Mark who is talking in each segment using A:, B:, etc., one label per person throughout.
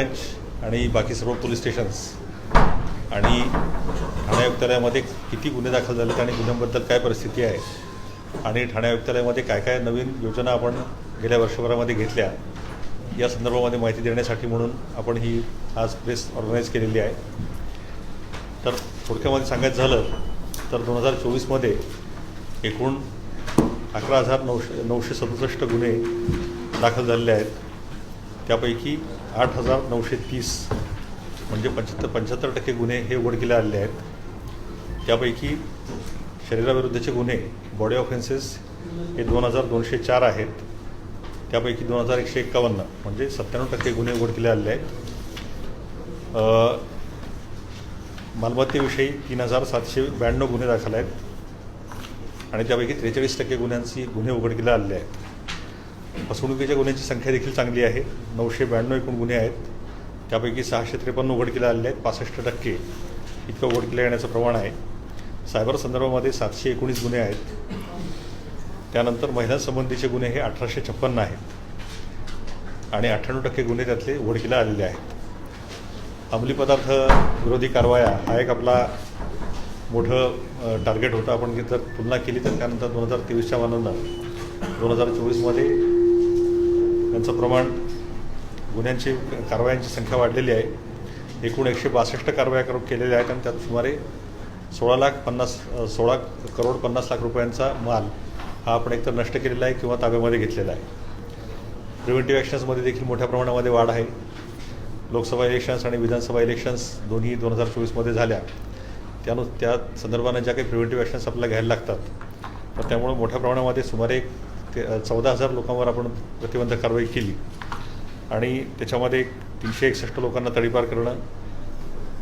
A: Branch आणि बाकी सर्व पोलीस स्टेशन्स आणि ठाणे आयुक्तालयामध्ये किती गुन्हे दाखल झालेत आणि गुन्ह्यांबद्दल काय परिस्थिती आहे? आणि ठाणे आयुक्तालयामध्ये काय काय नवीन योजना आपण गेल्या वर्षभरामध्ये घेतल्या या संदर्भामध्ये माहिती देण्यासाठी म्हणून आपण ही आज प्रेस ऑर्गनाईज केलेली आहे. तर थोडक्यामध्ये सांगायचं झालं तर दोन हजार चोवीसमध्ये एकूण अकरा हजार नऊशे नऊशे सदुसष्ट गुन्हे दाखल झालेले आहेत. त्यापैकी आठ हजार नऊशे तीस म्हणजे पंच्याहत्तर पंच्याहत्तर टक्के गुन्हे हे उघडकीला आलेले आहेत. त्यापैकी शरीराविरुद्धचे गुन्हे बॉडी ऑफेन्सेस हे दोन हजार दोनशे चार आहेत. त्यापैकी दोन हजार एकशे एक्कावन्न म्हणजे सत्त्याण्णव टक्के गुन्हे उघडकीला आलेले आहेत. मालमत्तेविषयी तीन हजार सातशे ब्याण्णव गुन्हे दाखल आहेत. आणि त्यापैकी त्रेचाळीस टक्के गुन्ह्यांची गुन्हे उघडकीला आलेले आहेत. फसवणुकीच्या गुन्ह्यांची संख्या देखील चांगली आहे. नऊशे ब्याण्णव एकूण गुन्हे आहेत. त्यापैकी सहाशे त्रेपन्न उघडकीला आलेले आहेत. पासष्ट टक्के इतकं उघडकीला येण्याचं प्रमाण आहे. सायबर संदर्भामध्ये सातशे एकोणीस गुन्हे आहेत. त्यानंतर महिलांसंबंधीचे गुन्हे हे अठराशे छप्पन्न आहेत. आणि अठ्ठ्याण्णव टक्के गुन्हे त्यातले उघडकीला आलेले आहेत. अंमली पदार्थ विरोधी कारवाया हा एक आपला मोठं टार्गेट होतं. आपण जर तुलना केली तर त्यानंतर दोन हजार तेवीसच्या मानानं दोन हजार चोवीसमध्ये त्यांचं प्रमाण गुन्ह्यांची कारवायांची संख्या वाढलेली आहे. एकूण एकशे बासष्ट कारवाया करून केलेल्या आहेत आणि त्यात सुमारे सोळा लाख पन्नास सोळा करोड पन्नास लाख रुपयांचा माल हा आपण एकतर नष्ट केलेला आहे किंवा ताब्यामध्ये घेतलेला आहे. प्रिव्हेंटिव्ह ॲक्शन्समध्ये देखील मोठ्या प्रमाणामध्ये वाढ आहे. लोकसभा इलेक्शन्स आणि विधानसभा इलेक्शन्स दोन्ही दोन हजार चोवीसमध्ये झाल्या. त्यानु त्या संदर्भानं ज्या काही प्रिव्हेंटिव्ह ॲक्शन्स आपल्याला घ्यायला लागतात तर त्यामुळं मोठ्या प्रमाणामध्ये सुमारे ते चौदा हजार लोकांवर आपण प्रतिबंधक कारवाई केली. आणि त्याच्यामध्ये एक तीनशे एकसष्ट लोकांना तडीपार करणं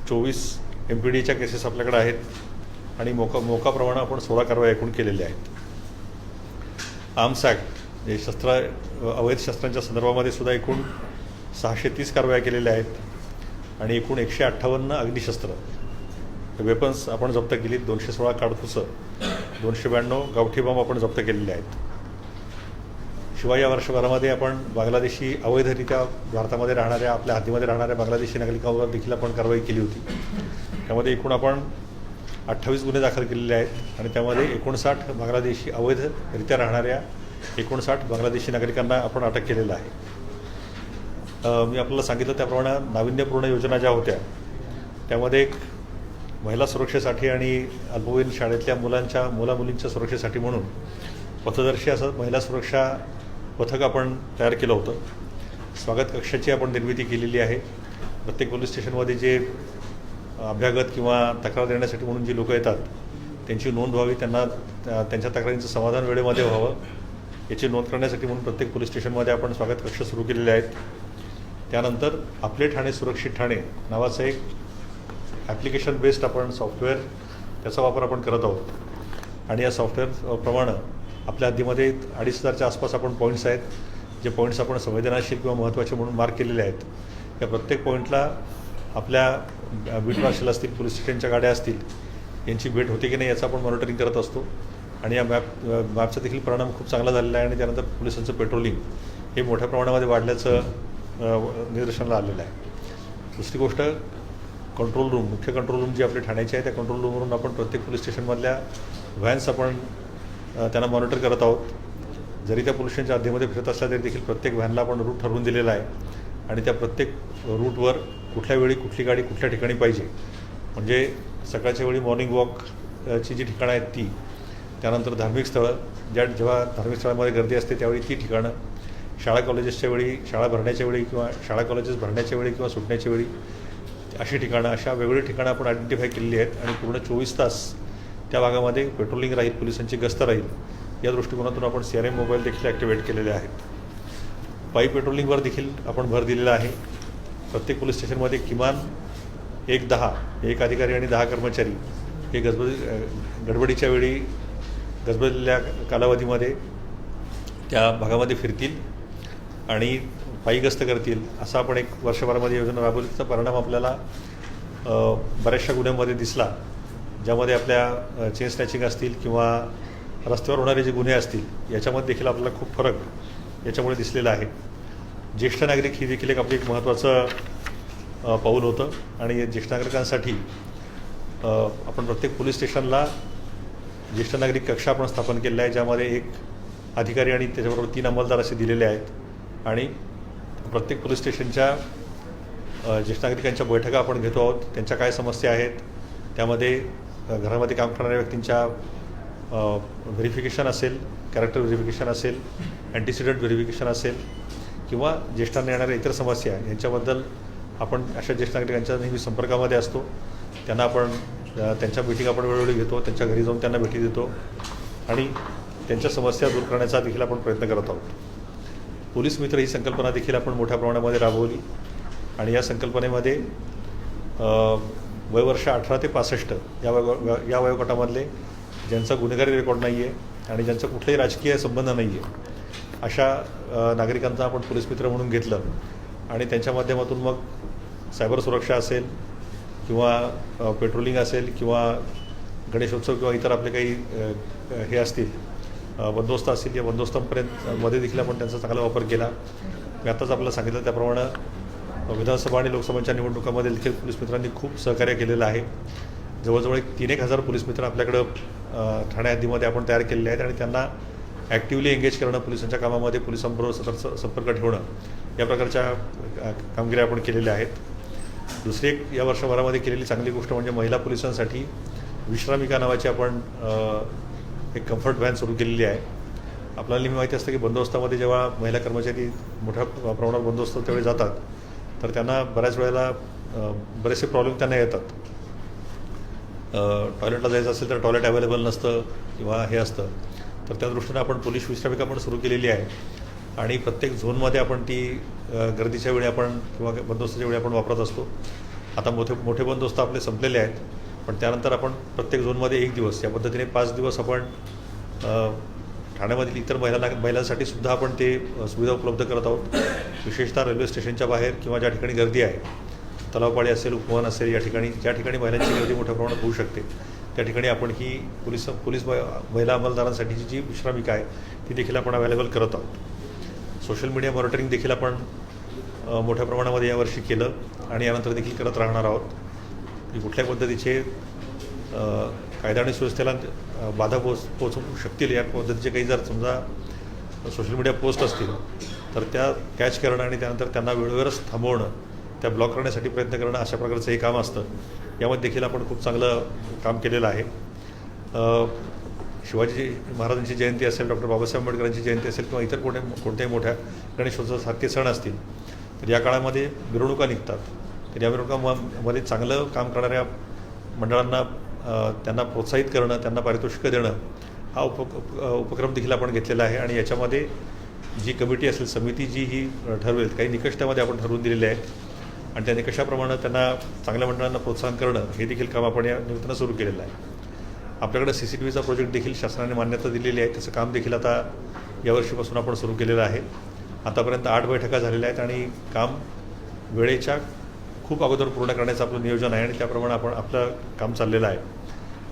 A: चोवीस एम पी डीच्या केसेस आपल्याकडे आहेत आणि मोका मोकाप्रमाणे आपण सोळा कारवाई एकूण केलेल्या आहेत. आर्म्स ॲक्ट जे शस्त्र अवैध शस्त्रांच्या संदर्भामध्ये सुद्धा एकूण सहाशे तीस कारवाया केलेल्या आहेत आणि एकूण एकशे अठ्ठावन्न अग्निशस्त्र. वेपन्स आपण जप्त केली दोनशे सोळा काडतुसं दोनशे ब्याण्णव गावठी बॉम्ब आपण जप्त केलेले आहेत. शिवाय या वर्षभरामध्ये आपण बांगलादेशी अवैधरित्या भारतामध्ये राहणाऱ्या आपल्या हद्दीमध्ये राहणाऱ्या बांगलादेशी नागरिकांवर देखील आपण कारवाई केली होती. त्यामध्ये एकूण आपण अठ्ठावीस गुन्हे दाखल केलेले आहेत आणि त्यामध्ये एकोणसाठ बांगलादेशी अवैधरित्या राहणाऱ्या एकोणसाठ बांगलादेशी नागरिकांना आपण अटक केलेलं आहे. मी आपल्याला सांगितलं त्याप्रमाणे नाविन्यपूर्ण योजना ज्या होत्या त्यामध्ये एक महिला सुरक्षेसाठी आणि अल्पवयीन शाळेतल्या मुलांच्या मुलामुलींच्या सुरक्षेसाठी म्हणून पथदर्शी असं महिला सुरक्षा पथक आपण तयार केलं होतं. स्वागत कक्षाची आपण निर्मिती केलेली आहे. प्रत्येक पोलीस स्टेशनमध्ये जे अभ्यागत किंवा तक्रार देण्यासाठी म्हणून जी लोकं येतात त्यांची नोंद व्हावी त्यांना त्या- त्यांच्या तक्रारींचं समाधान वेळेमध्ये व्हावं याची नोंद करण्यासाठी म्हणून प्रत्येक पोलीस स्टेशनमध्ये आपण स्वागत कक्ष सुरू केलेले आहेत. त्यानंतर आपले ठाणे सुरक्षित ठाणे नावाचं एक ॲप्लिकेशन बेस्ड आपण सॉफ्टवेअर त्याचा वापर आपण करत आहोत. आणि या सॉफ्टवेअर प्रमाणे आपल्या हद्दीमध्ये अडीच हजारच्या आसपास आपण पॉईंट्स आहेत. जे पॉईंट्स आपण संवेदनशील किंवा महत्त्वाचे म्हणून मार्क केलेले आहेत. या प्रत्येक पॉईंटला आपल्या बीट मार्शल असतील पोलीस स्टेशनच्या गाड्या असतील यांची भेट होते की नाही याचं आपण मॉनिटरिंग करत असतो. आणि या मॅप मॅपचा देखील परिणाम खूप चांगला झालेला आहे आणि त्यानंतर पोलिसांचं पेट्रोलिंग हे मोठ्या प्रमाणामध्ये वाढल्याचं निदर्शनाला आलेलं आहे. दुसरी गोष्ट कंट्रोल रूम मुख्य कंट्रोल रूम जी आपली ठाण्याची आहे त्या कंट्रोल रूमवरून आपण प्रत्येक पोलीस स्टेशनमधल्या व्हॅन्स आपण त्यांना मॉनिटर करत आहोत. जरी त्या पोलीस स्टेशनच्या हद्दीमध्ये फिरत असल्या तरी देखील प्रत्येक व्हॅनला आपण रूट ठरवून दिलेला आहे. आणि त्या प्रत्येक रूटवर कुठल्या वेळी कुठली गाडी कुठल्या ठिकाणी पाहिजे. म्हणजे सकाळच्या वेळी मॉर्निंग वॉकची जी ठिकाणं आहेत ती त्यानंतर धार्मिक स्थळं ज्या जेव्हा धार्मिक स्थळामध्ये गर्दी असते त्यावेळी ती ठिकाणं. शाळा कॉलेजेसच्या वेळी शाळा भरण्याच्या वेळी किंवा शाळा कॉलेजेस भरण्याच्या वेळी किंवा सुटण्याच्या वेळी अशी ठिकाणं अशा वेगवेगळी ठिकाणं आपण आयडेंटिफाय केलेली आहेत. आणि पूर्ण चोवीस तास त्या भागामध्ये पेट्रोलिंग राहील पोलिसांची गस्त राहील या दृष्टिकोनातून आपण सी आर एम मोबाईल देखील ॲक्टिवेट केलेले आहेत. पायी पेट्रोलिंगवर देखील आपण भर दिलेला आहे. प्रत्येक पोलीस स्टेशनमध्ये किमान एक दहा एक अधिकारी आणि दहा कर्मचारी हे गजबज गडबडीच्या वेळी गजबजलेल्या कालावधीमध्ये त्या भागामध्ये फिरतील आणि पायी गस्त करतील असा आपण एक वर्षभरामध्ये योजना राबवली त्याचा परिणाम आपल्याला बऱ्याचशा गुन्ह्यांमध्ये दिसला. ज्यामध्ये आपल्या चेन स्नॅचिंग असतील किंवा रस्त्यावर होणारे जे गुन्हे असतील याच्यामध्ये देखील आपल्याला खूप फरक याच्यामुळे दिसलेला आहे. ज्येष्ठ नागरिक ही देखील एक आपली एक महत्त्वाचं पाऊल होतं. आणि ज्येष्ठ नागरिकांसाठी आपण प्रत्येक पोलीस स्टेशनला ज्येष्ठ नागरिक कक्षा आपण स्थापन केलेला आहे ज्यामध्ये एक अधिकारी आणि त्याच्याबरोबर तीन अंमलदार असे दिलेले आहेत. आणि प्रत्येक पोलीस स्टेशनच्या ज्येष्ठ नागरिकांच्या बैठका आपण घेतो आहोत. त्यांच्या काय समस्या आहेत? त्यामध्ये घरामध्ये काम करणाऱ्या व्यक्तींच्या व्हेरिफिकेशन असेल कॅरेक्टर व्हेरिफिकेशन असेल अँटिसिडंट व्हेरिफिकेशन असेल किंवा ज्येष्ठांना येणाऱ्या इतर समस्या यांच्याबद्दल आपण अशा ज्येष्ठ नागरिकांच्या नेहमी संपर्कामध्ये असतो. त्यांना आपण त्यांच्या मीटिंग आपण वेळोवेळी घेतो त्यांच्या घरी जाऊन त्यांना भेटी देतो आणि त्यांच्या समस्या दूर करण्याचा देखील आपण प्रयत्न करत आहोत. पोलीस मित्र ही संकल्पना देखील आपण मोठ्या प्रमाणामध्ये राबवली आणि या संकल्पनेमध्ये वयवर्ष अठरा ते पासष्ट या वयो या वयोगटामधले ज्यांचा गुन्हेगारी रेकॉर्ड नाही आहे आणि ज्यांचा कुठलाही राजकीय संबंध नाही आहे अशा नागरिकांचा आपण पोलीस मित्र म्हणून घेतलं आणि त्यांच्या माध्यमातून मग सायबर सुरक्षा असेल किंवा पेट्रोलिंग असेल किंवा गणेशोत्सव किंवा इतर आपले काही हे असतील बंदोस्त बंदोबस्त असतील या बंदोबस्तांपर्यंत मध्ये देखील आपण त्यांचा चांगला वापर केला. मी आत्ताच आपल्याला सांगितलं त्याप्रमाणे विधानसभा आणि लोकसभांच्या निवडणुकामध्ये देखील पोलीस मित्रांनी खूप सहकार्य केलेलं आहे. जवळजवळ एक तीन एक हजार पोलीस मित्र आपल्याकडं ठाणे हद्दीमध्ये आपण तयार केलेले आहेत आणि त्यांना ॲक्टिव्हली एंगेज करणं पोलिसांच्या कामामध्ये पोलिसांबरोबर सतत संपर्क ठेवणं या प्रकारच्या कामगिऱ्या कामगिरी आपण केलेल्या आहेत. दुसरी एक या वर्षभरामध्ये केलेली चांगली गोष्ट म्हणजे महिला पोलिसांसाठी विश्रामिका नावाची आपण एक कम्फर्ट व्हॅन सुरू केलेली आहे. आपल्याला नेहमी माहिती असतं की बंदोबस्तामध्ये जेव्हा महिला कर्मचारी मोठ्या प्रमाणात बंदोबस्त त्यावेळी जातात तर त्यांना बऱ्याच वेळेला बरेचसे प्रॉब्लेम त्यांना येतात. टॉयलेटला जायचं असेल तर टॉयलेट अवेलेबल नसतं किंवा हे असतं. तर त्या दृष्टीनं आपण पोलीस विश्रामिका पण सुरू केलेली आहे. आणि प्रत्येक झोनमध्ये आपण ती गर्दीच्या वेळी आपण किंवा बंदोबस्ताच्या वेळी आपण वापरत असतो. आता मोठे मोठे बंदोबस्त आपले संपलेले आहेत. पण त्यानंतर आपण प्रत्येक झोनमध्ये एक दिवस या पद्धतीने पाच दिवस आपण ठाण्यामधील इतर महिला महिलांसाठी सुद्धा आपण ते सुविधा उपलब्ध करत आहोत. विशेषतः रेल्वे स्टेशनच्या बाहेर किंवा ज्या ठिकाणी गर्दी आहे तलावपाळी असेल उपवन असेल या ठिकाणी ज्या ठिकाणी महिलांची गर्दी मोठ्या प्रमाणात होऊ शकते त्या ठिकाणी आपण ही पोलीस पोलीस म- महिला अंमलदारांसाठीची जी विश्रामिका आहे ती देखील आपण अवेलेबल करत आहोत. सोशल मीडिया मॉनिटरिंग देखील आपण मोठ्या प्रमाणामध्ये यावर्षी केलं आणि यानंतर देखील करत राहणार आहोत. की कुठल्या पद्धतीचे कायदा आणि सुव्यवस्थेला बाधा पोच पोचवू शकतील या पद्धतीचे काही जर समजा सोशल मीडिया पोस्ट असतील तर त्या कॅच करणं आणि त्यानंतर त्यांना वेळेवरच थांबवणं त्या ब्लॉक करण्यासाठी प्रयत्न करणं अशा प्रकारचं हे काम असतं. यामध्ये देखील आपण खूप चांगलं काम केलेलं आहे. शिवाजी महाराजांची जयंती असेल डॉक्टर बाबासाहेब आंबेडकरांची जयंती असेल किंवा इतर कोणत्या कोणत्याही मोठ्या गणेशोत्सवासारखे सण असतील तर या काळामध्ये मिरवणुका निघतात. तर या मिरवणुकामध्ये चांगलं काम करणाऱ्या मंडळांना त्यांना प्रोत्साहित करणं त्यांना पारितोषिकं देणं हा उप उपक्रम देखील आपण घेतलेला आहे आणि याच्यामध्ये जी कमिटी असेल समिती जी ही ठरवेल काही निकष त्यामध्ये आपण ठरवून दिलेले आहेत. आणि त्या निकषाप्रमाणे त्यांना चांगल्या मंडळांना प्रोत्साहन करणं हे देखील काम आपण या निमित्तानं सुरू केलेलं आहे. आपल्याकडे सी सी टी व्हीचा प्रोजेक्ट देखील शासनाने मान्यता दिलेली आहे. त्याचं काम देखील आता यावर्षीपासून आपण सुरू केलेलं आहे. आतापर्यंत आठ बैठका झालेल्या आहेत आणि काम वेळेच्या खूप अगोदर पूर्ण करण्याचं आपलं नियोजन आहे आणि त्याप्रमाणे आपण आपलं काम चाललेलं आहे.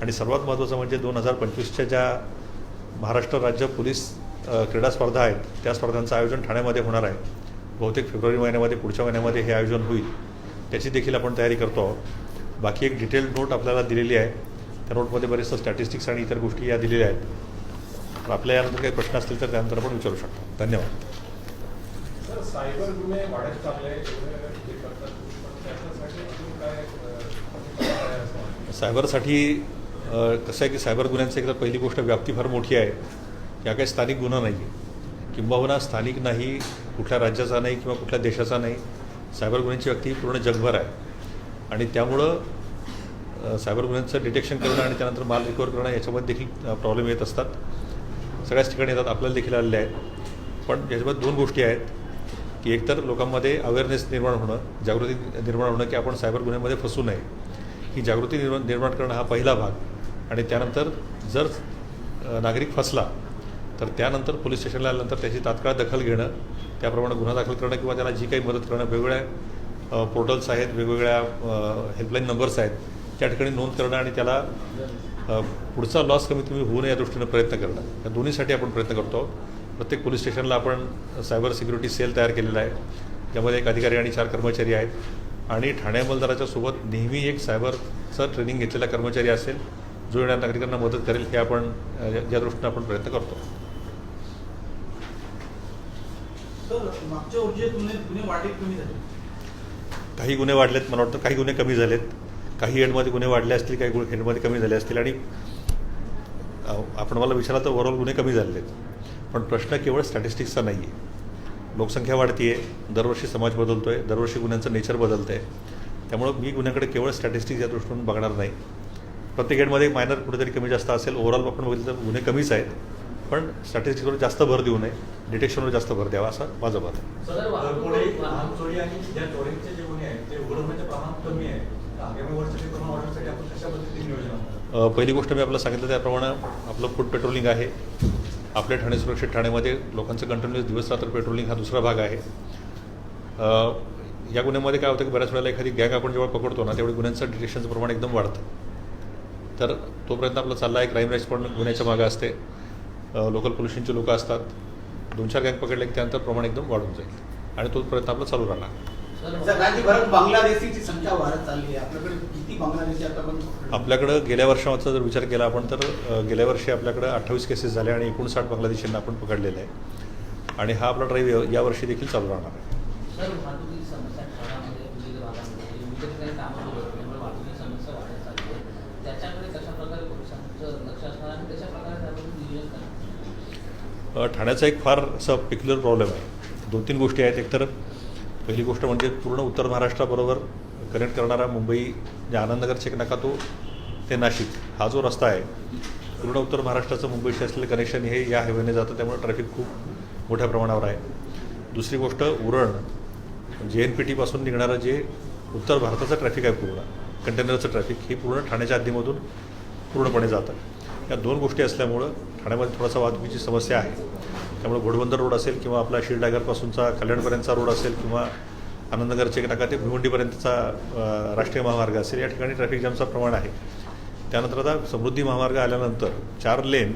A: आणि सर्वात महत्त्वाचं म्हणजे दोन हजार पंचवीसच्या ज्या महाराष्ट्र राज्य पोलीस क्रीडा स्पर्धा आहेत त्या स्पर्धांचं आयोजन ठाण्यामध्ये होणार आहे. बहुतेक फेब्रुवारी महिन्यामध्ये पुढच्या महिन्यामध्ये हे आयोजन होईल. त्याची देखील आपण तयारी करतो आहोत. बाकी एक डिटेल नोट आपल्याला दिलेली आहे. त्या नोटमध्ये बरेचसं स्टॅटिस्टिक्स आणि इतर गोष्टी या दिलेल्या आहेत. तर आपल्या यानंतर काही प्रश्न असतील तर त्यानंतर आपण विचारू शकतो. धन्यवाद.
B: सायबर गुन्हे वाढत चालले?
A: सायबरसाठी कसं आहे की सायबर गुन्ह्यांची एकदा पहिली गोष्ट व्याप्ती फार मोठी आहे. या काही स्थानिक गुन्हा नाही आहे किंबहुना स्थानिक नाही कुठल्या राज्याचा नाही किंवा कुठल्या देशाचा नाही सायबर गुन्ह्यांची व्यक्ती ही पूर्ण जगभर आहे. आणि त्यामुळं सायबर गुन्ह्यांचं डिटेक्शन करणं आणि त्यानंतर माल रिकवर करणं याच्यामध्ये देखील प्रॉब्लेम येत असतात. सगळ्याच ठिकाणी येतात आपल्याला देखील आलेले आहेत. पण याच्यामध्ये दोन गोष्टी आहेत की एकतर लोकांमध्ये अवेअरनेस निर्माण होणं जागृती निर्माण होणं की आपण सायबर गुन्ह्यामध्ये फसू नये. ही जागृती निर्माण निर्माण करणं हा पहिला भाग. आणि त्यानंतर जर नागरिक फसला तर त्यानंतर पोलीस स्टेशनला आल्यानंतर त्याची तात्काळ दखल घेणं त्याप्रमाणे गुन्हा दाखल करणं किंवा त्याला जी काही मदत करणं वेगवेगळ्या पोर्टल्स आहेत वेगवेगळ्या हेल्पलाईन नंबर्स आहेत त्या ठिकाणी नोंद करणं आणि त्याला पुढचा लॉस कमीत कमी होऊ नये या दृष्टीनं प्रयत्न करणं. या दोन्हीसाठी आपण प्रयत्न करतो. आहोत प्रत्येक पोलीस स्टेशनला आपण सायबर सिक्युरिटी सेल तयार केलेला आहे. ज्यामध्ये एक अधिकारी आणि चार कर्मचारी आहेत. आणि ठाणे अंमलदाराच्या सोबत नेहमी एक सायबरचं ट्रेनिंग घेतलेला कर्मचारी असेल. जो येणाऱ्या नागरिकांना मदत करेल हे आपण या दृष्टीनं आपण प्रयत्न करतो. काही गुन्हे वाढलेत मला वाटतं. काही गुन्हे कमी झालेत. काही हेडमध्ये गुन्हे वाढले असतील काही गुन्हे हेडमध्ये कमी झाले असतील. आणि आपण मला विचारलं तर ओव्हरऑल गुन्हे कमी झालेले आहेत पण प्रश्न केवळ स्टॅटिस्टिक्सचा नाही आहे लोकसंख्या वाढती आहे दरवर्षी समाज बदलतो आहे दरवर्षी गुन्ह्यांचं नेचर बदलतं आहे त्यामुळं मी गुन्ह्याकडे केवळ स्टॅटिस्टिक्स या दृष्टीतून बघणार नाही. प्रत्येक हेडमध्ये मायनर कुठेतरी कमी जास्त असेल. ओव्हरऑल आपण बघितलं तर गुन्हे कमीच आहेत. पण स्टॅटिस्टिक्सवर जास्त भर देऊ नये. डिटेक्शनवर जास्त भर द्यावा असं माझं मत आहे. पहिली गोष्ट मी आपल्याला सांगितलं त्याप्रमाणे आपलं फूड पेट्रोलिंग आहे. आपल्या ठाणे सुरक्षित ठाण्यामध्ये लोकांचं कंटिन्युअस दिवस रात्र पेट्रोलिंग हा दुसरा भाग आहे. अ, या गुन्ह्यामध्ये काय होतं की बऱ्याच वेळेला एखादी गॅग आपण जेव्हा पकडतो ना त्यावेळी गुन्ह्यांचं डिटेक्शनचं प्रमाण एकदम वाढतं. तर तो प्रयत्न आपला चालला आहे क्राईम पण गुन्ह्याच्या मागं असते. लोकल पोलिसांची लोकं असतात. दोन चार गँग पकडले की त्यानंतर प्रमाण एकदम वाढून जाईल. आणि तो प्रयत्न आपला चालू राहणार.
C: आपल्याकडे
A: गेल्या वर्षाचा जर विचार केला आपण तर गेल्या वर्षी आपल्याकडं अठ्ठावीस केसेस झाल्या आणि एकोणसाठ बांगलादेशींना आपण पकडलेलं आहे. आणि हा आपला ड्राईव्ह यावर्षी देखील चालू राहणार आहे
D: सर वाहतुकीची समस्या शहरामध्ये विविध भागामध्ये विविध ठिकाणी कामं सुरू आहेत त्यामुळे वाहतुकीची समस्या वाढत चालली आहे त्याच्याकडे कशा प्रकारे पोलिसांचं लक्ष असणार आणि कशा प्रकारे त्याबद्दल नियोजन करणार
A: अ, ठाण्याचा एक फार असा पिक्युलर प्रॉब्लेम आहे. दोन तीन गोष्टी आहेत. एकतर पहिली गोष्ट म्हणजे पूर्ण उत्तर महाराष्ट्राबरोबर कनेक्ट करणारा मुंबई जे आनंदनगरचे नाका तो ते नाशिक. हा जो रस्ता आहे पूर्ण उत्तर महाराष्ट्राचं मुंबईशी असलेलं कनेक्शन हे या हायवेने जातं. त्यामुळे ट्रॅफिक खूप मोठ्या प्रमाणावर आहे. दुसरी गोष्ट उरण. जे एन पी टीपासून निघणारं जे उत्तर भारताचं ट्रॅफिक आहे पूर्ण कंटेनरचं ट्रॅफिक हे पूर्ण ठाण्याच्या हद्दीमधून पूर्णपणे जातं. या दोन गोष्टी असल्यामुळं ठाण्यामध्ये थोडासा वाहतुकीची समस्या आहे. त्यामुळे घोडबंदर रोड असेल किंवा आपला शिरडागरपासूनचा कल्याणपर्यंतचा रोड असेल किंवा आनंदगरचे नाका ते भिवंडीपर्यंतचा राष्ट्रीय महामार्ग असेल या ठिकाणी ट्रॅफिक जामचं प्रमाण आहे. त्यानंतर आता समृद्धी महामार्ग आल्यानंतर चार लेन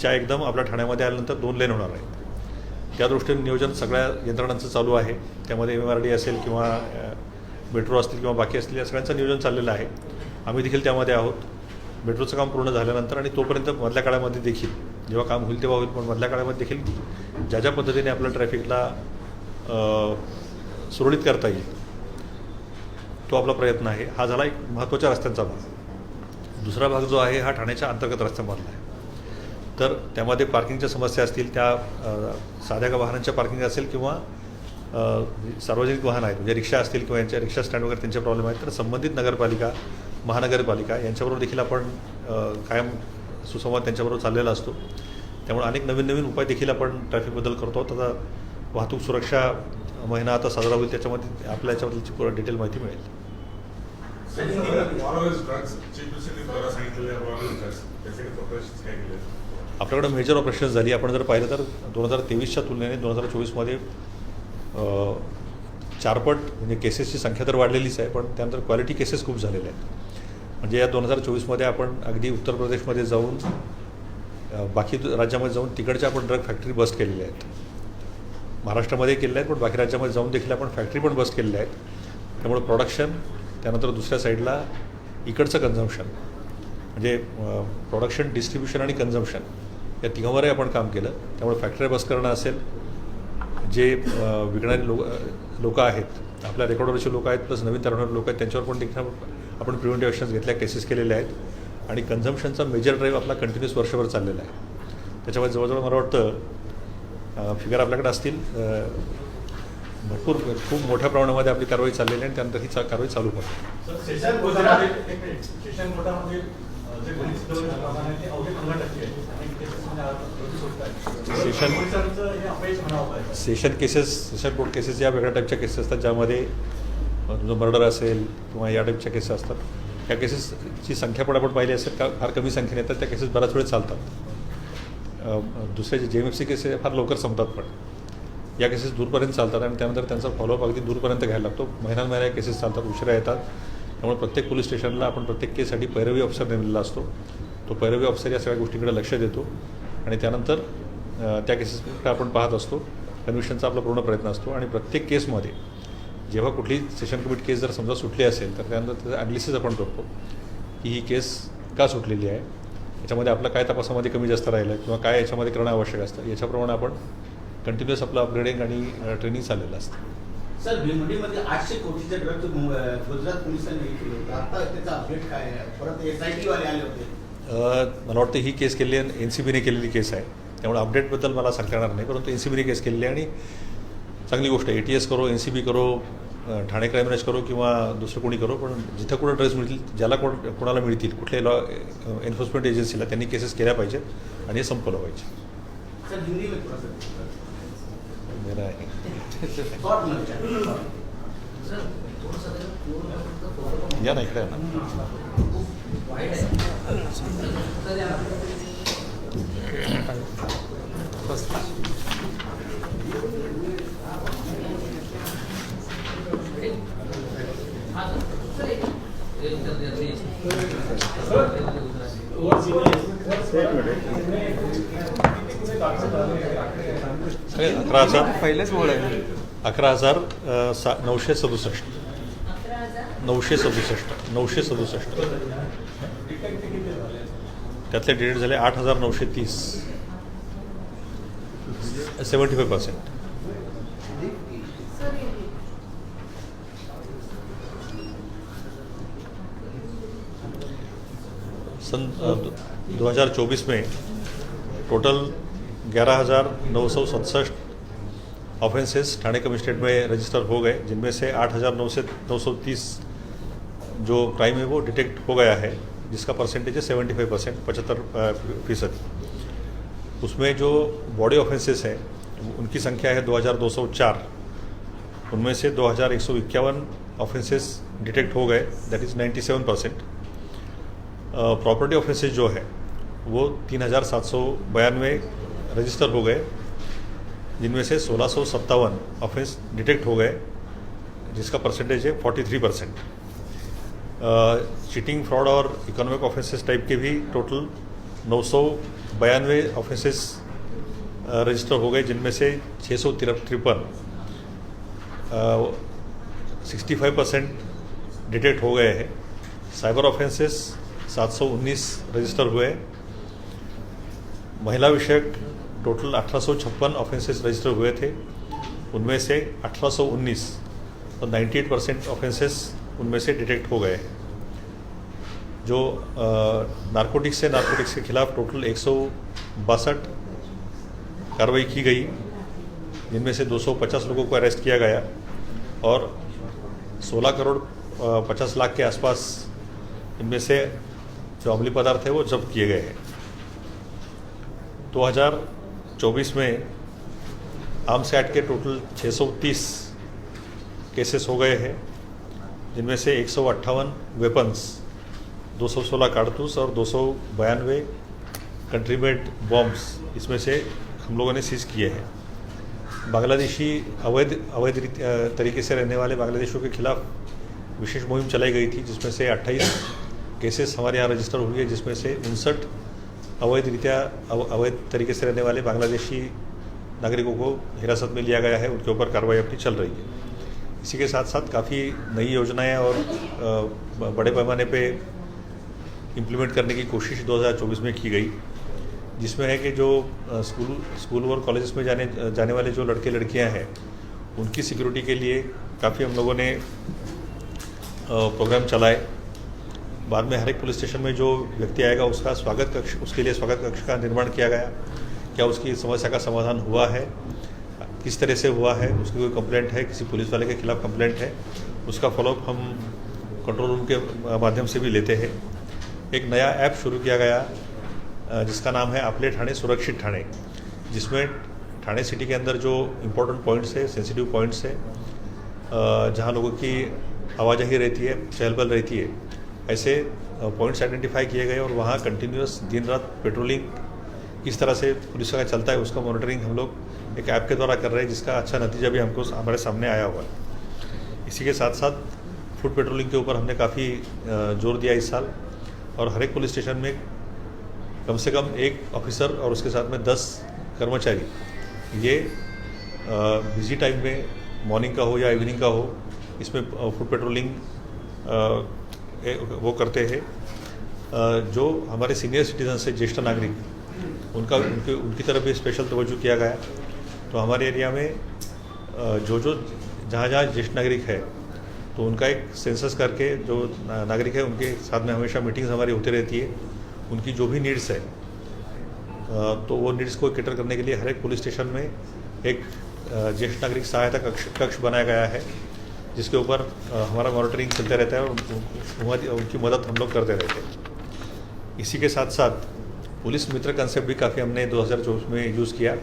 A: च्या एकदम आपल्या ठाण्यामध्ये आल्यानंतर दोन लेन होणार आहेत. त्या दृष्टीने नियोजन सगळ्या यंत्रणांचं चालू आहे. त्यामध्ये एम आर डी असेल किंवा मेट्रो असतील किंवा बाकी असतील या सगळ्यांचं नियोजन चाललेलं आहे. आम्ही देखील त्यामध्ये आहोत. मेट्रोचं काम पूर्ण झाल्यानंतर आणि तोपर्यंत मधल्या काळामध्ये देखील जेव्हा काम होईल तेव्हा होईल पण मधल्या काळामध्ये देखील ज्या ज्या पद्धतीने आपल्या ट्रॅफिकला सुरळीत करता येईल तो आपला प्रयत्न आहे. हा झाला एक महत्त्वाच्या रस्त्यांचा भाग. दुसरा भाग जो आहे हा ठाण्याच्या अंतर्गत रस्त्यामधला आहे. तर त्यामध्ये पार्किंगच्या समस्या असतील त्या साध्या वाहनांच्या पार्किंग असेल किंवा सार्वजनिक वाहन आहेत म्हणजे रिक्षा असतील किंवा यांच्या रिक्षा स्टँड वगैरे त्यांचे प्रॉब्लेम आहेत तर संबंधित नगरपालिका महानगरपालिका यांच्याबरोबर देखील आपण कायम सुसंवाद त्यांच्याबरोबर चाललेला असतो. त्यामुळे अनेक नवीन नवीन उपाय देखील आपण ट्रॅफिकबद्दल करतो. आता वाहतूक सुरक्षा महिना आता साजरा होईल त्याच्यामध्ये आपल्या याच्याबद्दलची पूर्ण डिटेल माहिती मिळेल. आपल्याकडं मेजर ऑपरेशन्स झाली. आपण जर पाहिलं तर दोन हजार तेवीसच्या तुलनेने दोन हजार चोवीसमध्ये चारपट म्हणजे केसेसची संख्या तर वाढलेलीच आहे पण त्यानंतर क्वालिटी केसेस खूप झालेल्या आहेत. म्हणजे या दोन हजार चोवीसमध्ये आपण अगदी उत्तर प्रदेशमध्ये जाऊन बाकी राज्यामध्ये जाऊन तिकडच्या आपण ड्रग फॅक्टरी बस केलेल्या आहेत. महाराष्ट्रामध्ये केलेल्या आहेत पण बाकी राज्यामध्ये जाऊन देखील आपण फॅक्टरी पण बस केलेल्या आहेत. त्यामुळे प्रोडक्शन त्यानंतर दुसऱ्या साईडला इकडचं कन्झम्शन म्हणजे प्रोडक्शन डिस्ट्रीब्युशन आणि कन्झम्शन या तिघांवरही आपण काम केलं. त्यामुळे फॅक्टरी बस करणं असेल जे विकणारे लोक लोकं आहेत आपल्या रेकॉर्डवरचे लोक आहेत प्लस नवीन तरुणारे लोक आहेत त्यांच्यावर पण देखील आपण प्रिव्हेंटिव्ह ॲक्शन्स घेतल्या केसेस केलेल्या आहेत. आणि कन्झम्शनचा मेजर ड्राईव्ह आपला कंटिन्युअस वर्षभर चाललेला आहे. त्याच्यामुळे जवळजवळ मला वाटतं फिगर आपल्याकडे असतील. भरपूर खूप मोठ्या प्रमाणामध्ये आपली कारवाई चाललेली आहे आणि त्यानंतर ही चा कारवाई चालू.
E: Sir session session
A: cases session court cases या वेगळ्या टाईपच्या केसेस असतात ज्यामध्ये तुमचं मर्डर असेल किंवा या टाईपच्या केसेस असतात या केसेसची संख्या पण आपण पाहिली असेल का फार कमी संख्येने येतात त्या केसेस बऱ्याच वेळ चालतात. दुसऱ्या दुसरे जे जे एम एफ सी केसेस फार लवकर संपतात पण. या केसेस दूरपर्यंत चालतात आणि त्यानंतर त्यांचा फॉलोअप अगदी दूरपर्यंत घ्यायला लागतो. महिना महिन्या केसेस चालतात उशिरा येतात. त्यामुळे प्रत्येक पोलीस स्टेशनला आपण प्रत्येक केससाठी पैरवी ऑफिसर नेमलेला असतो. तो पैरवी ऑफिसर या सगळ्या गोष्टीकडे लक्ष देतो. आणि त्यानंतर त्या केसेसकडे आपण पाहत असतो. कन्व्हिशनचा आपला पूर्ण प्रयत्न असतो. आणि प्रत्येक केसमध्ये जेव्हा कुठली सेशन कमिटी केस जर समजा सुटली असेल तर त्यानंतर त्याचं ॲनालिसिस आपण करतो की ही केस का सुटलेली आहे. याच्यामध्ये आपलं काय तपासामध्ये कमी जास्त राहिलं किंवा काय याच्यामध्ये करणं आवश्यक असतं याच्याप्रमाणे आपण कंटिन्युअस आपलं अपग्रेडिंग आणि ट्रेनिंग चाललेलं असतं.
C: सर भिवंडीमध्ये आठशे कोटीचे ड्रग्ज गुजरात पोलिसांनी केले आता त्याचा अपडेट काय परत एस आय टी वाले आले होते.
A: अ, मला वाटतं ही केस केली आहे एन सी बीने केलेली केस आहे. त्यामुळे अपडेटबद्दल मला सांगता येणार नाही परंतु एन सी बीने केस केलेली आहे आणि चांगली गोष्ट आहे. ए टी एस करो एन सी बी करो ठाणे क्राईम ब्रँच करो किंवा दुसरं कोणी करो पण जिथं कुठं ड्रग्ज मिळतील ज्याला कोण कोणाला मिळतील कुठल्याही लॉ एन्फोर्समेंट एजन्सीला त्यांनी केसेस केल्या पाहिजेत आणि हे संपवलं पाहिजे. या ना इकडे या ना. अकरा हजार.
F: पहिलेच मोड आहे
A: अकरा हजार सा नऊशे सदुसष्ट. नऊशे सदुसष्ट. नऊशे सदुसष्ट. त्यातले डिटेट झाले आठ हजार नऊशे तीस. Seventy five percent. सन दो हज़ार चौबीस में टोटल ग्यारह हज़ार नौ सौ सड़सठ ऑफेंसेस थाने कमिश्नरेट में रजिस्टर हो गए, जिनमें से आठ हज़ार नौ से नौ सौ तीस जो क्राइम है वो डिटेक्ट हो गया है, जिसका परसेंटेज है सेवेंटी फाइव परसेंट पचहत्तर फ़ीसद। उसमें जो बॉडी ऑफेंसेस हैं, उनकी संख्या है दो हज़ार दो सौ चार। उनमें से दो हज़ार एक सौ इक्यावन ऑफेंसेस डिटेक्ट हो गए that is ninety seven percent property offences जो है, वो तीन हज़ार सात सौ बयानवे रजिस्टर हो गए, जिनमें से सोलह सौ सत्तावन ऑफेंस डिटेक्ट हो गए, जिसका परसेंटेज है forty three percent cheating fraud और इकोनॉमिक ऑफेंसेस टाइप के भी टोटल नौ सौ बयानवे ऑफेंसेस रजिस्टर हो गए, जिनमें से छः सौ तिरपन सिक्सटी फाइव परसेंट डिटेक्ट हो गए हैं. साइबर ऑफेंसेस 719 रजिस्टर हुए। महिला विषयक टोटल अठारह सौ छप्पन ऑफेंसेस रजिस्टर हुए थे। उनमें से 1819 तो 98 परसेंट ऑफेंसेस उनमें से डिटेक्ट हो गए। जो नारकोटिक्स से नारकोटिक्स के खिलाफ टोटल एक सौ बासठ कार्रवाई की गई। जिनमें से 250 लोगों को अरेस्ट किया गया और 16 करोड़ पचास लाख के आसपास इनमें से जो अमली पदार्थ है वो जब्त किए गए हैं। 2024 में आर्म्स एक्ट के टोटल 630 केसेस हो गए हैं, जिनमें से एक सौ अट्ठावन वेपन्स 216 कारतूस और दो सौ बयानवे कंट्रीमेड बॉम्ब्स इसमें से हम लोगों ने सीज किए हैं। बांग्लादेशी अवैध अवैध तरीके से रहने वाले बांग्लादेशियों के खिलाफ विशेष मुहिम चलाई गई थी, जिसमें से 28 केसेस हमारे यहाँ रजिस्टर हुई है, जिसमें से उनसठ अवैध रीत्या अवैध तरीके से रहने वाले बांग्लादेशी नागरिकों को हिरासत में लिया गया है, उनके ऊपर कार्रवाई अपनी चल रही है। इसी के साथ साथ काफ़ी नई योजनाएँ और बड़े पैमाने पे इम्प्लीमेंट करने की कोशिश 2024 में की गई, जिसमें है कि जो स्कूल स्कूल और कॉलेज में जाने जाने वाले जो लड़के लड़कियाँ हैं, उनकी सिक्योरिटी के लिए काफ़ी हम लोगों ने प्रोग्राम चलाए। बाद में हर एक पुलिस स्टेशन में जो व्यक्ति आएगा, उसका स्वागत कक्ष, उसके लिए स्वागत कक्ष का निर्माण किया गया। क्या उसकी समस्या का समाधान हुआ है? किस तरह से हुआ है? उसकी कोई कंप्लेंट है? किसी पुलिस वाले के खिलाफ कंप्लेंट है? उसका फॉलोअप हम कंट्रोल रूम के माध्यम से भी लेते हैं। एक नया ऐप शुरू किया गया जिसका नाम है अपले ठाणे सुरक्षित ठाणे, जिसमें ठाणे सिटी के अंदर जो इम्पोर्टेंट पॉइंट्स है सेंसिटिव पॉइंट्स है जहाँ लोगों की आवाजाही रहती है चहल पहल रहती है ऐसे पॉइंट्स आइडेंटिफाई किए गए और वहाँ कंटिन्यूस दिन रात पेट्रोलिंग किस तरह से पुलिस का चलता है, उसका मॉनिटरिंग हम लोग एक ऐप के द्वारा कर रहे हैं, जिसका अच्छा नतीजा भी हमको हमारे सामने आया हुआ है। इसी के साथ साथ फ़ूड पेट्रोलिंग के ऊपर हमने काफ़ी ज़ोर दिया इस साल और हर एक पुलिस स्टेशन में कम से कम एक ऑफिसर और उसके साथ में दस कर्मचारी। ये बिज़ी टाइम में मॉर्निंग का हो या इवनिंग का हो, इसमें फ़ूड पेट्रोलिंग वो करते हैं जो हमारे सीनियर सिटीजन से ज्येष्ठ नागरिक, उनका, उनके, उनकी तरफ़ भी स्पेशल तवज्जो किया गया तो हमारे एरिया में जो जो, जहाँ जहाँ ज्येष्ठ नागरिक है तो उनका एक सेंसस करके जो नागरिक है, उनके साथ में हमेशा मीटिंग्स हमारी होती रहती है। उनकी जो भी नीड्स है तो वो नीड्स को कैटर करने के लिए हर एक पुलिस स्टेशन में एक ज्येष्ठ नागरिक सहायता कक्ष कक्ष बनाया गया है। जिसके ऊपर हमारा मॉनिटरिंग चलते रहता है और उनकी मदद हम लोग करते रहते हैं। इसी के साथ साथ, पुलिस मित्र कंसेप्ट भी काफ़ी हमने 2024 में यूज़ किया,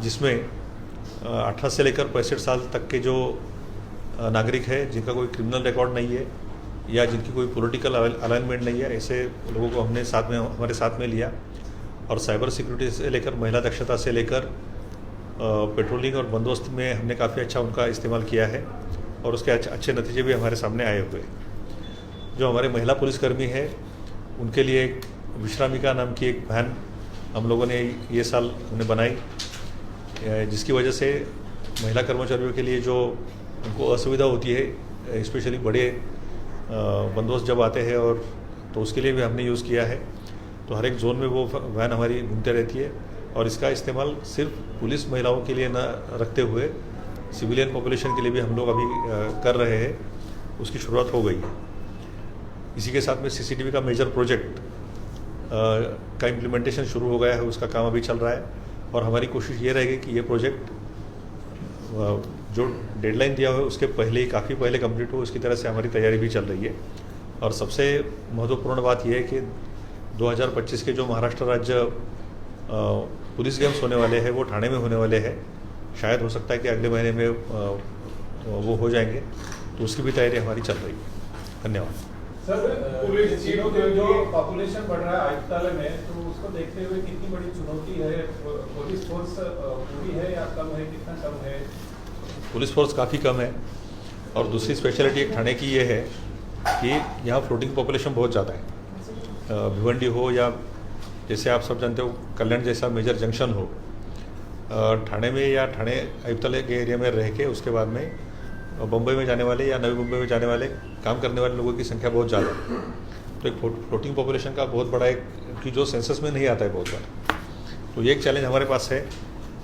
A: जिसमें अठारह से लेकर पैंसठ साल तक के जो नागरिक है, जिनका कोई क्रिमिनल रिकॉर्ड नहीं है, या जिनकी कोई पॉलिटिकल अलाइनमेंट नहीं है, ऐसे लोगों को हमने साथ में, हमारे साथ में लिया। और साइबर सिक्योरिटी से लेकर, महिला दक्षता से लेकर पेट्रोलिंग और बंदोबस्त में हमने काफ़ी अच्छा उनका इस्तेमाल किया है। और उसके अच्छे नतीजे भी हमारे सामने आए हुए। जो हमारे महिला पुलिसकर्मी है, उनके लिए एक विश्रामिका नाम की एक वैन हम लोगों ने ये साल हमने बनाई जिसकी वजह से महिला कर्मचारियों के लिए जो उनको असुविधा होती है स्पेशली बड़े बंदोबस्त जब आते हैं और तो उसके लिए भी हमने यूज़ किया है। तो हर एक जोन में वो वैन हमारी घूमते रहती है और इसका इस्तेमाल सिर्फ़ पुलिस महिलाओं के लिए न रखते हुए सिविलियन पॉपुलेशन के लिए भी हम लोग अभी कर रहे हैं। उसकी शुरुआत हो गई है। इसी के साथ में सीसीटीवी का मेजर प्रोजेक्ट का इम्प्लीमेंटेशन शुरू हो गया है। उसका काम अभी चल रहा है। और हमारी कोशिश ये रहेगी कि ये प्रोजेक्ट जो डेडलाइन दिया हुआ है, उसके पहले ही, काफ़ी पहले कंप्लीट हो। उसकी तरह से हमारी तैयारी भी चल रही है। और सबसे महत्वपूर्ण बात यह है कि 2025 के जो महाराष्ट्र राज्य पुलिस गेम्स होने वाले हैं, वो ठाणे में होने वाले हैं। शायद हो सकता है कि अगले महीने में वो हो जाएँगे। तो उसकी भी तैयारी हमारी चल रही है। धन्यवाद।
B: सर
G: पुलिस
B: जो
G: के
B: जो पॉपुलेशन बढ़ रहा है आयुक्तालय में तो उसको देखते हुए कितनी बड़ी चुनौती है? पुलिस फोर्स पूरी है या कम है? कितना कम है?
A: पुलिस फोर्स काफ़ी कम है। और दूसरी स्पेशलिटी एक ठाणे की ये है कि यहाँ फ्लोटिंग पॉपुलेशन बहुत ज़्यादा है। भिवंडी हो या जैसे आप सब जानते हो कल्याण जैसा मेजर जंक्शन हो ठाणे में या ठाणे आयुक्तालय के एरिया में रह के उसके बाद में बम्बई में जाने वाले या नवी मुंबई में जाने वाले काम करने वाले लोगों की संख्या बहुत ज़्यादा है। तो एक फ्लोटिंग पॉपुलेशन का बहुत बड़ा एक कि जो सेंसस में नहीं आता है बहुत बार। तो ये एक चैलेंज हमारे पास है।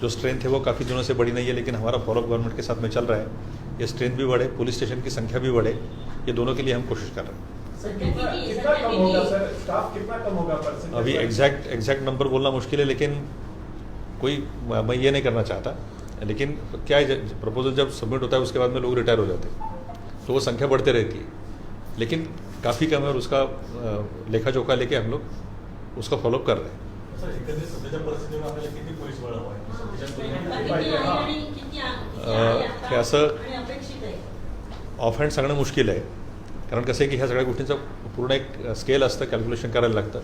A: जो स्ट्रेंथ है वो काफ़ी दिनों से बड़ी नहीं है लेकिन हमारा फॉलोअप गवर्नमेंट के साथ में चल रहा है। ये स्ट्रेंथ भी बढ़े पुलिस स्टेशन की संख्या भी बढ़े। ये दोनों के लिए हम कोशिश कर रहे हैं।
B: कितना कितना कम होगा सर? स्टाफ कितना कम होगा
A: अभी एग्जैक्ट एग्जैक्ट नंबर बोलना मुश्किल है लेकिन कोई मैं ये नहीं करना चाहता लेकिन क्या है प्रपोजल जब सबमिट होता है उसके बाद में लोग रिटायर हो जाते हैं। तो वो संख्या बढ़ते रहती है। लेकिन काफ़ी कम है और उसका लेखा जोखा लेके हम लोग उसका फॉलोअप कर रहे हैं। असं- ऑफ़ हँड सांगणं मुश्किल आहे कारण कसं आहे की ह्या सगळ्या गोष्टींचं पूर्ण एक स्केल असतं कॅल्क्युलेशन करायला लागतं.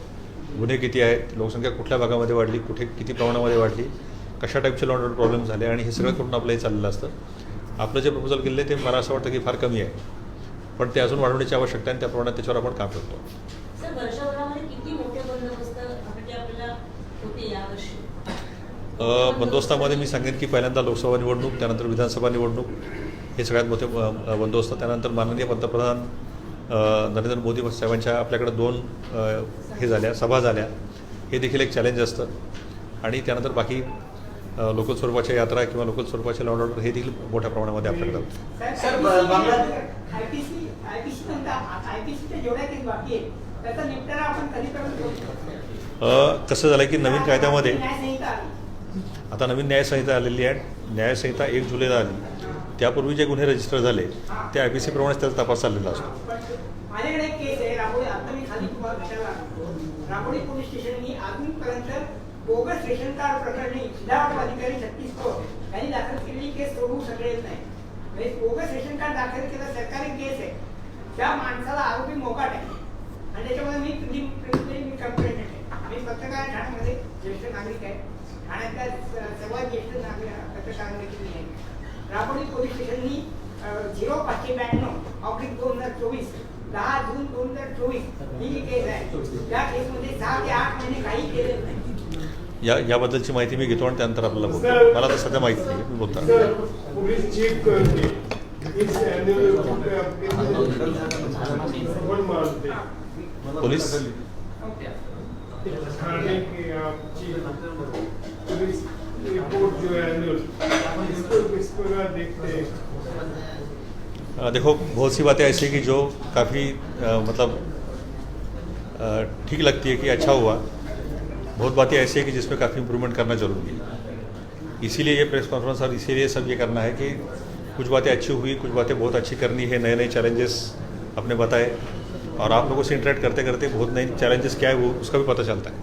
A: गुन्हे किती आहेत लोकसंख्या कुठल्या भागामध्ये वाढली कुठे किती प्रमाणामध्ये वाढली कशा टाईपचे लॉन्डर प्रॉब्लेम झाले आणि हे सगळं करून आपलं हे चाललेलं असतं. आपलं जे प्रपोजल केलेलं आहे ते मला असं वाटतं की फार कमी आहे. पण ते अजून वाढवण्याची आवश्यकता आहे आणि त्या प्रमाणात त्याच्यावर आपण काम करतो. बंदोबस्तामध्ये मी सांगेन की पहिल्यांदा लोकसभा निवडणूक त्यानंतर विधानसभा निवडणूक हे सगळ्यात मोठे बंदोबस्त. त्यानंतर माननीय पंतप्रधान नरेंद्र मोदी साहेबांच्या आपल्याकडे दोन हे झाल्या सभा झाल्या. हे देखील एक चॅलेंज असतं. आणि त्यानंतर बाकी लोकल स्वरूपाच्या यात्रा किंवा लोकल स्वरूपाचे लॉन्ड ऑर्डर हे देखील मोठ्या प्रमाणामध्ये आपल्याकडे कसं झालं की नवीन कायद्यामध्ये. आता नवीन न्यायसंहिता आलेली आहे. न्यायसंहिता एक जुलैला आली. त्यापूर्वी जे गुन्हे रजिस्टर झाले ते आय पी सी प्रमाणेच त्याचा तपास चाललेला असतो
H: पण माझ्याकडे एक केस आहे राबोळी आता मी खाली तुम्हाला भेटायला आलो. राबोळी पोलीस स्टेशननी अजूनपर्यंत बोगस रेशन कार्ड प्रकरणी जिल्हा अधिकारी छत्तीस कोट यांनी दाखल केलेली केस सोडवू शकले नाही. म्हणजे बोगस रेशन कार्ड दाखल केलं सरकारी केस आहे. त्या माणसाला आरोपी मोकाट आहे. आणि त्याच्यामध्ये मी तुझी प्रिन्सिपली मी कंप्लेंट आहे. मी पत्रकार ठाण्यामध्ये ज्येष्ठ नागरिक आहे. ठाण्यातल्या सर्वात ज्येष्ठ नागरिक पत्रकार देखील आहे. राबोडी पोलीस स्टेशननी झिरो पाचशे ब्याण्णव ऑगस्ट दोन हजार चोवीस दहा जून दोन हजार चोवीस ही जी केस आहे त्या केसमध्ये सहा ते आठ महिने काही केलेलं नाही.
A: या याबद्दलची माहिती मी घेतो आणि त्यानंतर आपल्याला बोलतो. मला तर सध्या माहिती नाही मी बोलतो.
I: सर पोलीस चीफ इस एनुअल रिपोर्ट पे आपके कौन मानते हैं?
A: पोलीस?
I: थाने की आपकी पुलिस रिपोर्ट जो है एनुअल इसको किस प्रकार देखते हैं?
A: अ, देखो बहुत सी बातें ऐसी कि जो काफ़ी मतलब अ, ठीक लगती है कि अच्छा हुआ। बहुत बातें ऐसी है कि जिसमें काफ़ी इम्प्रूवमेंट करना ज़रूरी है। इसीलिए ये प्रेस कॉन्फ्रेंस और इसीलिए सब ये करना है कि कुछ बातें अच्छी हुई, कुछ बातें बहुत अच्छी करनी है नए नए चैलेंजेस अपने बताए। और आप लोगों से इंटरेक्ट करते करते बहुत नए चैलेंजेस क्या है वो, उसका भी पता चलता है।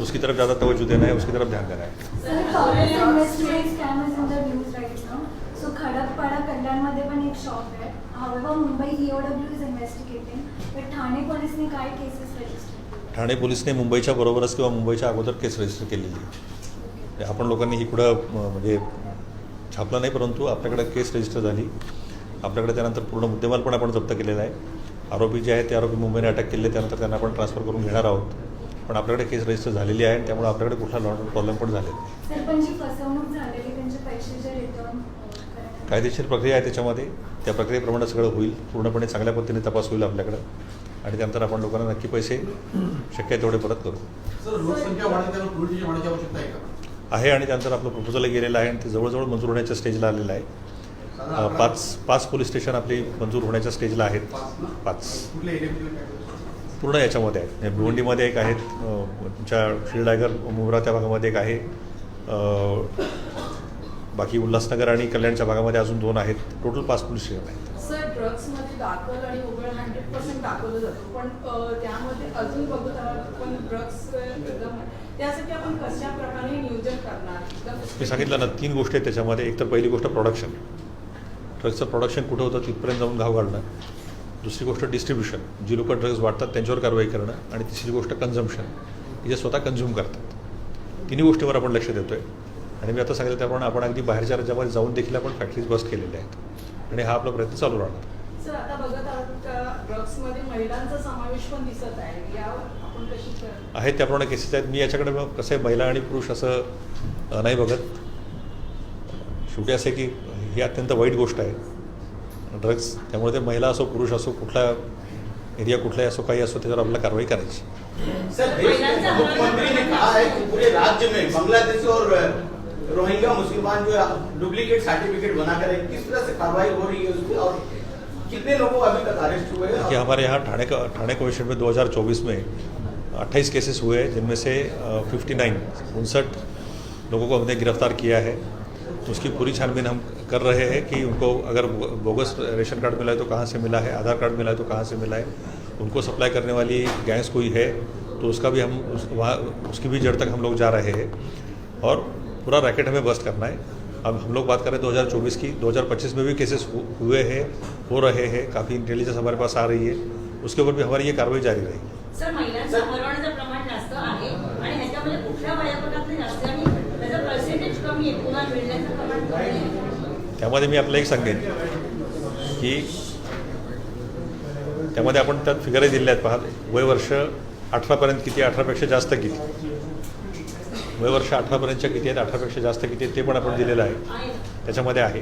A: उसकी तरफ़ ज़्यादा तवज्जो देना है, उसकी तरफ़ ध्यान देना है।
J: मुंबई पोलिसने काय केसेस
A: ठाणे पोलिसने मुंबईच्या बरोबरच किंवा मुंबईच्या अगोदर केस रजिस्टर केलेली आहे. आपण लोकांनी ही कुठं म, म्हणजे छापलं नाही परंतु आपल्याकडे केस रजिस्टर झाली. आपल्याकडे त्यानंतर पूर्ण मुद्देमाल पण आपण जप्त केलेला आहे. आरोपी जे आहेत ते आरोपी मुंबईने अटक केले त्यानंतर त्यांना आपण ट्रान्सफर करून घेणार आहोत. पण आपल्याकडे केस रजिस्टर झालेली आहे आणि त्यामुळे आपल्याकडे कुठला लॉ प्रॉब्लेम पण
J: करण्यात
A: कायदेशीर प्रक्रिया आहे त्याच्यामध्ये. त्या प्रक्रियेप्रमाणे सगळं होईल. पूर्णपणे चांगल्या पद्धतीने तपास होईल आपल्याकडं. आणि त्यानंतर आपण लोकांना नक्की पैसे शक्य आहे तेवढे परत करू.
C: आहे
A: आणि त्यानंतर आपलं प्रपोजल गेलेलं आहे आणि ते जवळजवळ मंजूर होण्याच्या स्टेजला आलेलं आहे. पाच पाच पोलीस स्टेशन आपली मंजूर होण्याच्या स्टेजला आहेत. पाच पूर्ण याच्यामध्ये आहेत. भिवंडीमध्ये एक आहेत तुमच्या शिल्डागर मुंब्रा त्या भागामध्ये एक आहे. बाकी उल्हासनगर आणि कल्याणच्या भागामध्ये अजून दोन आहेत. टोटल पाच पोलीस स्टेशन आहेत.
K: हंड्रेड पर्सेंट दाखवलं जातं. पण त्यामध्ये अजून बघत आहोत पण ड्रग्स त्यासाठी आपण कशा प्रकारे नियोजन करणार?
A: मी सांगितलं ना तीन गोष्टी आहेत त्याच्यामध्ये. एक तर पहिली गोष्ट प्रोडक्शन ड्रग्सचं प्रोडक्शन कुठं होतं तिथपर्यंत जाऊन घाव घालणं. दुसरी गोष्ट डिस्ट्रीब्युशन जी लोक ड्रग्स वाटतात त्यांच्यावर कारवाई करणं. आणि तिसरी गोष्ट कन्झम्पशन की जे स्वतः कन्झ्युम करतात. तिन्ही गोष्टीवर आपण लक्ष देतो आहे आणि मी आता सांगितलं त्याप्रमाणे आपण अगदी बाहेरच्या राज्यामध्ये जाऊन देखील आपण फॅक्टरीज बस्ट केलेल्या आहेत. आणि हा आपला प्रयत्न चालू राहणार
K: सर आता बघत आहोत का ड्रग्समध्ये महिलांचा समावेश पण दिसत आहे. यावर आपण कशी कर
A: आहेत त्याप्रमाणे केसेस आहेत. मी याच्याकडे मग कसं आहे महिला आणि पुरुष असं नाही बघत. शेवटी असं आहे की ही अत्यंत वाईट गोष्ट आहे. ड्रग्स त्यामुळे ते महिला असो पुरुष असो कुठला एरिया कुठलाही असो काही असो त्याच्यावर आपल्याला कारवाई करायची.
C: सर मुख्यमंत्री ने कहा है कि पूरे राज्य में बांग्लादेशी और रोहिंग्या मुसलमान जो डुप्लीकेट सर्टिफिकेट बनाकर है किस तरह से कार्रवाई हो रही है उसकी और कितने लोगों अभी तक अरेस्ट हुए
A: कि हमारे यहाँ ठाणे का ठाणे कमीशन में 2024 में 28 केसेस हुए हैं जिनमें से फिफ्टी नाइन उनसठ लोगों को हमने गिरफ़्तार किया है। तो उसकी पूरी छानबीन हम कर रहे हैं कि उनको अगर बोगस रेशन कार्ड मिला है तो कहाँ से मिला है आधार कार्ड मिला है तो कहाँ से मिला है उनको सप्लाई करने वाली गैंग्स कोई है तो उसका भी हम उस, वहाँ उसकी भी जड़ तक हम लोग जा रहे हैं। और पूरा रैकेट हमें बस्ट करना है। अब हम लोग बात करें 2024 की। 2025 में भी केसेस हुए हैं हो रहे हैं काफ़ी इंटेलिजेंस हमारे पास आ रही है। उसके ऊपर भी हमारी ये कार्रवाई जारी रहेगी। त्यामध्ये मी आपल्याला एक सांगेन की त्यामध्ये आपण त्यात फिगरही दिल्या आहेत पहा. वय वर्ष अठरापर्यंत किती अठरापेक्षा जास्त किती? वय वर्ष अठरापर्यंतच्या किती आहेत अठरापेक्षा जास्त किती आहेत ते पण आपण दिलेलं आहे त्याच्यामध्ये आहे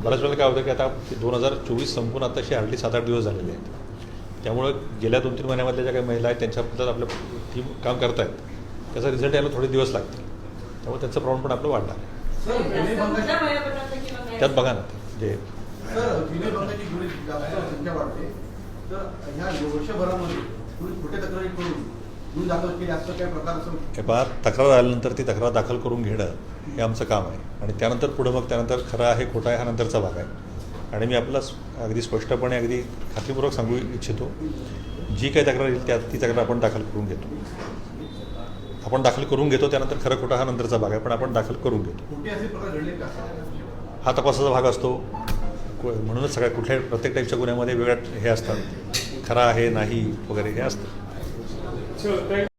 A: बऱ्याच वेळेला काय होतं की आता दोन हजार चोवीस संपून आताशी हार्डली सात आठ दिवस झालेले आहेत त्यामुळं गेल्या दोन तीन महिन्यामधल्या ज्या काही महिला आहेत त्यांच्याबद्दल आपलं टीम काम करत आहेत त्याचा रिझल्ट यायला थोडे दिवस लागतील त्यामुळे त्यांचं प्रमाण पण आपलं वाढणार आहे त्यात बघा ना जे
C: तर ह्या वर्षभरामध्ये खोटे तक्रारी करून
A: हे पहा तक्रार आल्यानंतर ती तक्रार दाखल करून घेणं हे आमचं काम आहे. आणि त्यानंतर पुढं मग त्यानंतर खरं आहे खोटा आहे हा नंतरचा भाग आहे. आणि मी आपल्याला स- अगदी स्पष्टपणे अगदी खात्रीपूर्वक सांगू इच्छितो जी काही तक्रार येईल त्या ती तक्रार आपण दाखल करून घेतो. आपण दाखल करून घेतो त्यानंतर खरं खोटा हा नंतरचा भाग आहे पण आपण दाखल करून घेतो. हा तपासाचा भाग असतो. म्हणूनच सगळ्या कुठल्या प्रत्येक टाईपच्या गुन्ह्यामध्ये वेगळ्या हे असतात. खरा आहे नाही वगैरे हे असतं.
I: So, thank